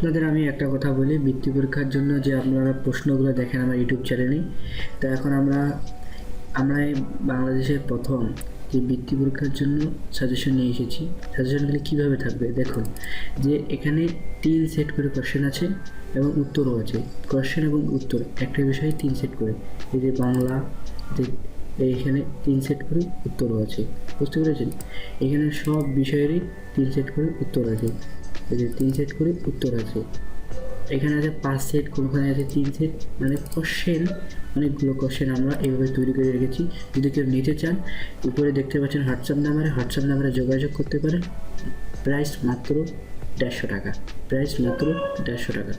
আপনাদের আমি একটা কথা বলি, বৃত্তি পরীক্ষার জন্য যে আপনারা প্রশ্নগুলো দেখেন আমার ইউটিউব চ্যানেলে। তো এখন আমরা আমরা বাংলাদেশের প্রথম যে বৃত্তি পরীক্ষার জন্য সাজেশন নিয়ে এসেছি। সাজেশনগুলি কীভাবে থাকবে? দেখুন, যে এখানে তিন সেট করে কোশ্চেন আছে এবং উত্তরও আছে। কোশ্চেন এবং উত্তর, একটা বিষয়ে তিন সেট করে। এই যে বাংলা এইখানে তিন সেট করে উত্তরও আছে। বুঝতে পেরেছেন? এখানে সব বিষয়েরই তিন সেট করে উত্তর আছে। যে তিন সেট করে উত্তর আছে। এখানে আছে পাঁচ সেট কোনখানে আছে তিন সেট মানে কোশ্চেন অনেকগুলো কোশ্চেন আমরা এইভাবে তৈরি করে রেখেছি। যদি কেউ নিতে চান, উপরে দেখতে পাচ্ছেন হোয়াটসঅ্যাপ নাম্বারে হোয়াটসঅ্যাপ নাম্বারে যোগাযোগ করতে পারেন। প্রাইস মাত্র দেড়শো টাকা। প্রাইস মাত্র দেড়শো টাকা।